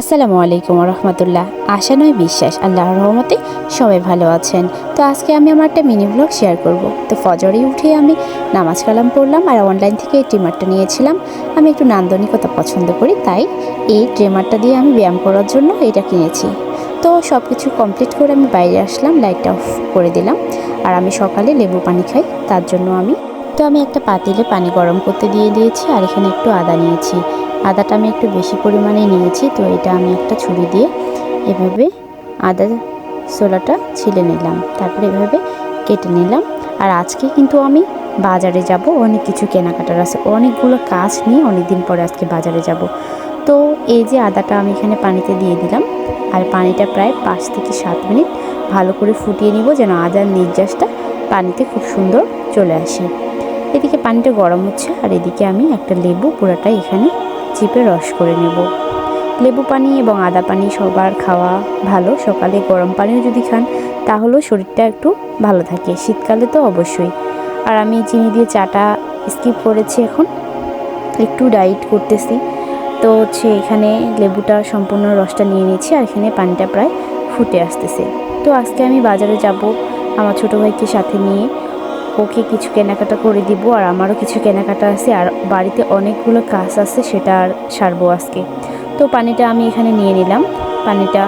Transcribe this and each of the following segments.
আসসালামু আলাইকুম রহমতুল্লাহ আশা নয় বিশ্বাস, আল্লাহর রহমতে সবাই ভালো আছেন। তো আজকে আমি আমার একটা মিনি ব্লগ শেয়ার করব। তো ফজরে উঠে আমি নামাজ কালাম পড়লাম আর অনলাইন থেকে এই ট্রিমারটা নিয়েছিলাম। আমি একটু নান্দনিকতা পছন্দ করি, তাই এই ট্রিমারটা দিয়ে আমি ব্যায়াম করার জন্য এটা কিনেছি। তো সব কিছু কমপ্লিট করে আমি বাইরে আসলাম লাইটটা অফ করে দিলাম আর আমি সকালে লেবু পানি খাই, তার জন্য আমি তো আমি একটা পাতিলে পানি গরম করতে দিয়ে দিয়েছি আর এখানে একটু আদা নিয়েছি। আদাটা আমি একটু বেশি পরিমাণে নিয়েছি, তো এটা আমি একটা ছুরি দিয়ে এভাবে আদা ছোলাটা ছিলে নিলাম, তারপরে এভাবে কেটে নিলাম। আর আজকে কিন্তু আমি বাজারে যাব, অনেক কিছু কেনাকাটার আছে, অনেকগুলো কাজ নিয়ে অনেক দিন পরে আজকে বাজারে যাব। তো এই যে আদাটা আমি এখানে পানিতে দিয়ে দিলাম, আর পানিটা প্রায় পাঁচ থেকে সাত মিনিট ভালো করে ফুটিয়ে নিব যেন আদার নির্যাসটা পানিতে খুব সুন্দর চলে আসে। এদিকে পানিটা গরম হচ্ছে, আর এদিকে আমি একটা লেবু পুরাটাই এখানে চিপে রস করে নেব। লেবু পানি এবং আদা পানি সবার খাওয়া ভালো। সকালে গরম পানিও যদি খান, তাহলেও শরীরটা একটু ভালো থাকে। শীতকালে তো অবশ্যই। আর আমি চিনি দিয়ে চাটা স্কিপ করেছি এখন। একটু ডাইট করতেছি। তো হচ্ছে এখানে লেবুটা সম্পূর্ণ রসটা নিয়ে নিয়েছি আর এখানে পানিটা প্রায় ফুটে আসতেছে। তো আজকে আমি বাজারে যাব। আমার ছোটো ভাইকে সাথে নিয়ে ওকে কিছু কেনাকাটা করে দিব আর আমারও কিছু কেনাকাটা আছে আর বাড়িতে অনেকগুলো কাজ আছে সেটা আর সারবো আজকে। তো পানিটা আমি এখানে নিয়ে নিলাম। পানিটা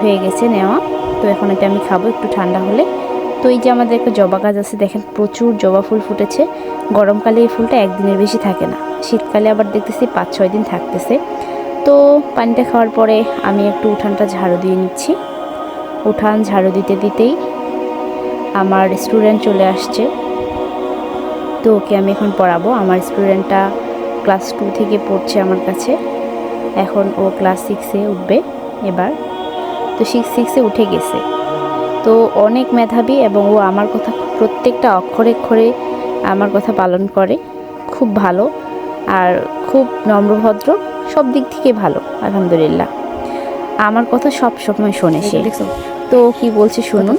হয়ে গেছে নেওয়া। তো এখন এটা আমি খাব একটু ঠান্ডা হলে। তো এই যে আমাদের একটা জবা গাছ আছে, দেখেন প্রচুর জবা ফুল ফুটেছে। গরমকালে এই ফুলটা একদিনের বেশি থাকে না। শীতকালে আবার দেখতেছি পাঁচ, ছয় দিন থাকতেছে। তো পানিটা খাওয়ার পরে আমি একটু উঠানটা ঝাড়ু দিয়ে নিচ্ছি। উঠান ঝাড়ু দিতে দিতেই আমার স্টুডেন্ট চলে আসছে। তো ওকে আমি এখন পড়াবো। আমার স্টুডেন্টটা ক্লাস টু থেকে পড়ছে আমার কাছে। এখন ও ক্লাস সিক্সে উঠবে এবার। তো সিক্স সিক্সে উঠে গেছে। তো অনেক মেধাবী এবং ও আমার কথা প্রত্যেকটা অক্ষরে অক্ষরে আমার কথা পালন করে। খুব ভালো আর খুব নম্রভদ্র, সব দিক থেকে ভালো, আলহামদুলিল্লাহ। আমার কথা সব সময় শোনে সে। তো কি বলছে শুনুন।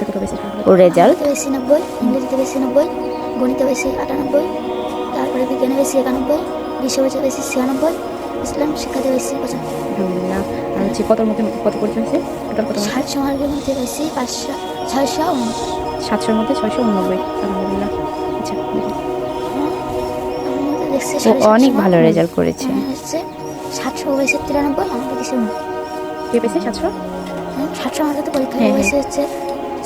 ওর রেজাল্ট। বেশি নব্বই ইংরেজিতে বেশি নব্বই গণিতে বেশি আটানব্বই তারপরে বিজ্ঞানে বেশি একানব্বই বিশ্ববিদ্যালয়ে বেশি ছিয়ানব্বই ইসলাম শিক্ষাতে বেশি পঁচানব্বই। আলহামদুলিল্লাহ। হচ্ছে কতর মধ্যে কত পরীক্ষা হয়েছে? টোটাল কত ষাট সমার্গের মধ্যে বেশি পাঁচশো ছয়শো সাতশোর মধ্যে ছয়শো উননব্বই। আলহামদুলিল্লাহ। আচ্ছা ও অনেক ভালো রেজাল্ট করেছে। হচ্ছে সাতশো বেশি তিরানব্বই বেশি উননব্বই কে পেয়েছে সাতশো? সাতশো আমাদের তো পরীক্ষা হ্যাঁ, হয়েছে হচ্ছে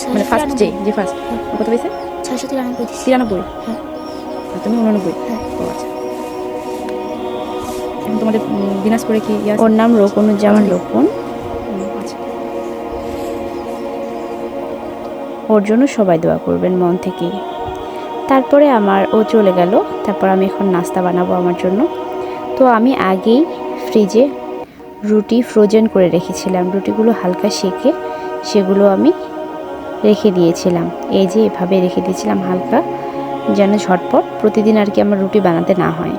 মানে ফার্স্ট যে যে ফার্স্ট কত পেয়েছে ছয়শো তিরানব্বই তিরানব্বই? হ্যাঁ। তুমি উননব্বই? হ্যাঁ। ও আচ্ছা। তোমাদের দিনাজপুরে কি ইয়ে? ওর নাম রোকনুজ্জামান রোকন ও, আচ্ছা। ওর জন্য সবাই দোয়া করবেন মন থেকে। তারপরে আমার ও চলে গেল। তারপর আমি এখন নাস্তা বানাবো আমার জন্য। তো আমি আগেই ফ্রিজে রুটি ফ্রোজেন করে রেখেছিলাম। রুটিগুলো হালকা সেকে সেগুলো আমি রেখে দিয়েছিলাম। এই যে এভাবে রেখে দিয়েছিলাম হালকা, যেন ঝটপট প্রতিদিন আর কি আমার রুটি বানাতে না হয়।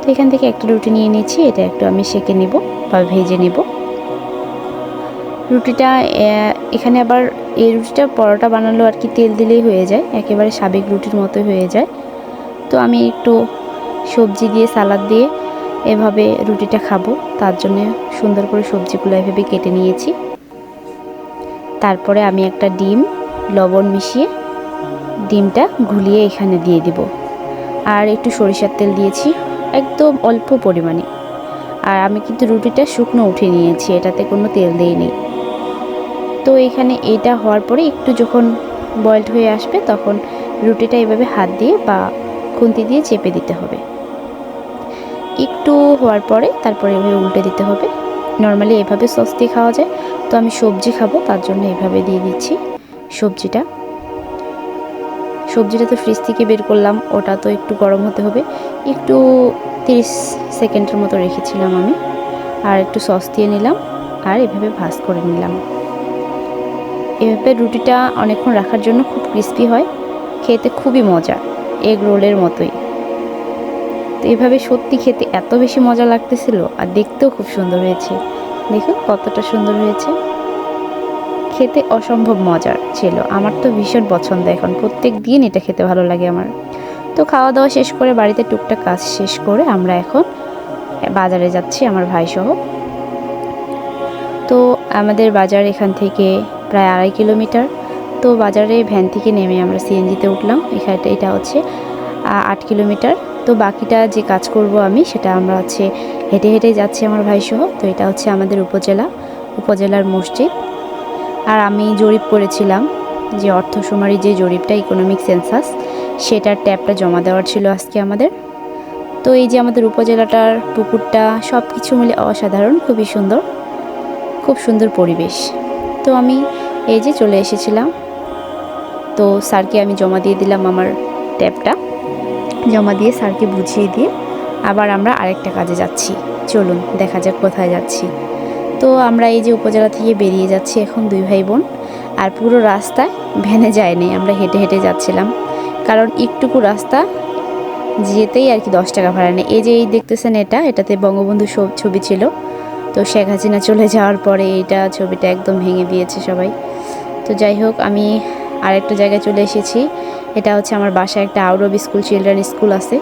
তো এখান থেকে একটা রুটি নিয়ে নিয়েছি, এটা একটু আমি সেকে নেব বা ভেজে নেব। রুটিটা এখানে আবার এই রুটিটা পরোটা বানালো আর কি তেল দিলেই হয়ে যায়, একেবারে সাবেক রুটির মতো হয়ে যায়। তো আমি একটু সবজি দিয়ে, সালাদ দিয়ে এভাবে রুটিটা খাব। তার জন্য সুন্দর করে সবজিগুলো এভাবে কেটে নিয়েছি। তারপরে আমি একটা ডিম, লবণ মিশিয়ে ডিমটা ঘুলিয়ে এখানে দিয়ে দিব। আর একটু সরিষার তেল দিয়েছি, একদম অল্প পরিমাণে। আর আমি কিন্তু রুটিটা শুকনো উঠে নিয়েছি, এটাতে কোনো তেল দিইনি তো এখানে এটা হওয়ার পরে একটু যখন বয়েলড হয়ে আসবে, তখন রুটিটা এভাবে হাত দিয়ে বা খুন্তি দিয়ে চেপে দিতে হবে। একটু হওয়ার পরে তারপরে এভাবে উল্টে দিতে হবে। নর্মালি এভাবে সস দিয়ে খাওয়া যায়। তো আমি সবজি খাব, তার জন্য এভাবে দিয়ে দিচ্ছি সবজিটা। সবজিটা তো ফ্রিজ থেকে বের করলাম, ওটা তো একটু গরম হতে হবে। একটু তিরিশ সেকেন্ডের মতো রেখেছিলাম আমি। আর একটু সস দিয়ে নিলাম, আর এভাবে ভাজ করে নিলাম। এভাবে রুটিটা অনেকক্ষণ রাখার জন্য খুব ক্রিস্পি হয়। খেতে খুবই মজা, এগ রোলের মতোই। তো এভাবে সত্যি খেতে এত বেশি মজা লাগতেছিল আর দেখতেও খুব সুন্দর হয়েছে। দেখুন কতটা সুন্দর হয়েছে। খেতে অসম্ভব মজার ছিল। আমার তো ভীষণ পছন্দ এখন। প্রত্যেক দিন এটা খেতে ভালো লাগে আমার। তো খাওয়া দাওয়া শেষ করে বাড়িতে টুকটাক কাজ শেষ করে আমরা এখন বাজারে যাচ্ছি আমার ভাই সহ আমাদের বাজার এখান থেকে প্রায় আড়াই কিলোমিটার। তো বাজারে ভ্যান থেকে নেমে আমরা সিএনজিতে উঠলাম। এখানে এটা হচ্ছে আট কিলোমিটার। তো বাকিটা যে কাজ করব আমি, সেটা আমরা হচ্ছে হেঁটে হেঁটে যাচ্ছি আমার ভাইসহ। তো এটা হচ্ছে আমাদের উপজেলা, উপজেলার মসজিদ। আর আমি জরিপ করেছিলাম যে অর্থসুমারি যে জরিপটা ইকোনমিক সেন্সাস সেটার ট্যাবটা জমা দেওয়ার ছিল আজকে আমাদের। তো এই যে আমাদের উপজেলাটার পুকুরটা সব কিছু মিলে অসাধারণ, খুবই সুন্দর, খুব সুন্দর পরিবেশ। তো আমি এই যে চলে এসেছিলাম। তো স্যারকে আমি জমা দিয়ে দিলাম আমার ট্যাবটা। জমা দিয়ে স্যারকে বুঝিয়ে দিয়ে আবার আমরা আরেকটা কাজে যাচ্ছি। চলুন, দেখা যাক কোথায় যাচ্ছি। তো আমরা এই যে উপজেলা থেকে বেরিয়ে যাচ্ছি এখন দুই ভাই বোন, আর পুরো রাস্তায় ভ্যানে যায়নি আমরা হেঁটে হেঁটে যাচ্ছিলাম। কারণ একটুকু রাস্তা যেতেই আর কি দশ টাকা ভাড়া নেই। এই যে এই দেখতেছেন এটা, এটাতে বঙ্গবন্ধু ছবি ছিল। তো শেখ হাসিনা চলে যাওয়ার পরে এইটা ছবিটা একদম ভেঙে দিয়েছে সবাই। তো যাই হোক, আমি আরেকটা জায়গায় চলে এসেছি। এটা হচ্ছে আমার বাসায় একটা out of school, children school আছে।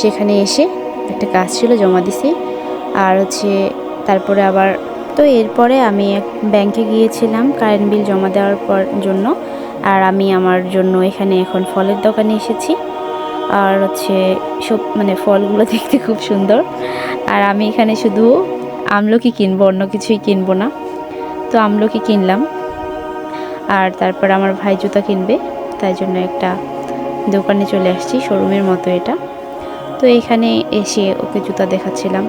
সেখানে এসে একটা কাজ ছিল, জমা দিছি। আর হচ্ছে তারপরে আবার, তো এরপরে আমি এক ব্যাংকে গিয়েছিলাম কারেন্ট বিল জমা দেওয়ার পর জন্য। আর আমি আমার জন্য এখানে এখন ফলের দোকানে এসেছি। আর হচ্ছে সব মানে ফলগুলো দেখতে খুব সুন্দর। আর আমি এখানে শুধু আমলকি কিনবো, অন্য কিছুই কিনবো না। তো আমলকি কিনলাম। আর তারপর আমার ভাই জুতা কিনবে, তাই জন্য একটা দোকানে চলে আসছি শোরুমের মতো এটা। তো এখানে এসে ওকে জুতা দেখাচ্ছিলাম।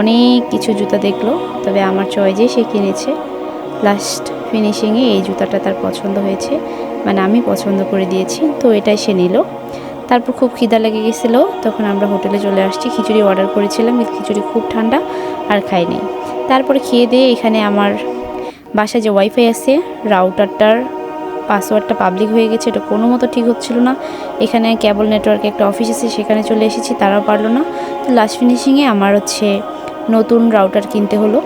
অনেক কিছু জুতা দেখল, তবে আমার চয়েজে সে কিনেছে। লাস্ট ফিনিশিংয়ে এই জুতাটা তার পছন্দ হয়েছে। মানে আমি পছন্দ করে দিয়েছি, তো এটাই সে নিল। তারপর খুব খিদা লেগে গেছিল, তখন আমরা হোটেলে চলে আসছি। খিচুড়ি অর্ডার করেছিলাম খিচুড়ি খুব ঠান্ডা, আর খাইনি। তারপরে খেয়ে দিয়ে এখানে আমার বাসায় যে ওয়াইফাই আছে রাউটারটার পাসওয়ার্ডটা পাবলিক হয়ে গেছে, এটা কোনো মতো ঠিক হচ্ছিল না। এখানে কেবল নেটওয়ার্কে একটা অফিস আছে, সেখানে চলে এসেছি, তারাও পারল না। তো লাস্ট ফিনিশিংয়ে আমার হচ্ছে নতুন রাউটার কিনতে হলো।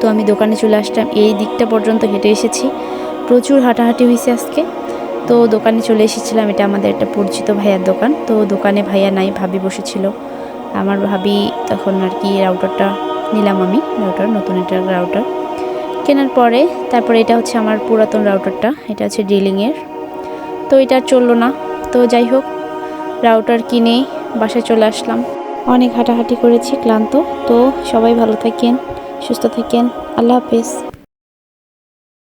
তো আমি দোকানে চলে আসলাম এই দিকটা পর্যন্ত হেঁটে এসেছি। প্রচুর হাঁটাহাঁটি হয়েছে আজকে। তো দোকানে চলে এসেছিলাম, এটা আমাদের একটা পরিচিত ভাইয়ার দোকান। তো দোকানে ভাইয়া নাই, ভাবি বসেছিল। আমার ভাবি তখন আর কি রাউটারটা নিলাম আমি রাউটার নতুন একটা রাউটার কেনার পরে তারপরে এটা হচ্ছে আমার পুরাতন রাউটারটা এটা হচ্ছে ডিলিংয়ের তো এটা চলল না। তো যাই হোক রাউটার কিনে বাসায় চলে আসলাম। অনেক হাঁটাহাঁটি করেছি, ক্লান্ত। তো সবাই ভালো থাকেন, সুস্থ থাকেন। আল্লাহ হাফেজ।